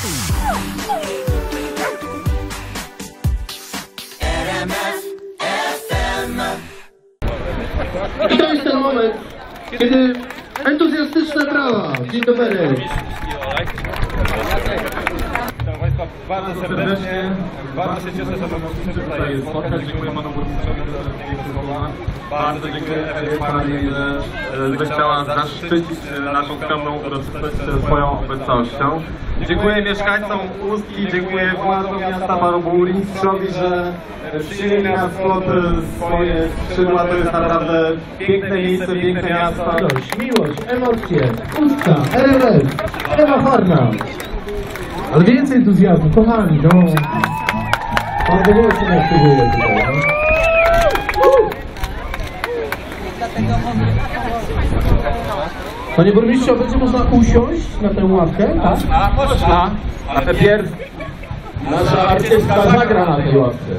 RMF FM moment, kiedy entuzjastyczna trawa. Dzień dobry. Bardzo serdecznie. Bardzo się cieszę, że mogliśmy tutaj spotkać. Dziękuję Panu Burmistrzowi za piękne słowa. Bardzo dziękuję Pani, że e, zechciała zaszczycić e, naszą skromną uroczystość e, swoją obecnością. Dziękuję mieszkańcom Ustki, dziękuję władzom miasta Marobół, Mistrzowi, że e, przyjęli nas pod e, swoje skrzydła. To jest naprawdę piękne miejsce, piękne miasto. Radość, miłość, emocje, Ustka, RLS, Ewa Farna. Ale więcej entuzjazmu, kochani, no. Pan się nie aktywuje tutaj, no. Panie burmistrzu, będzie można usiąść na tę ławkę, tak? A można, ale pierw Nasza artystka zagra na tej ławce.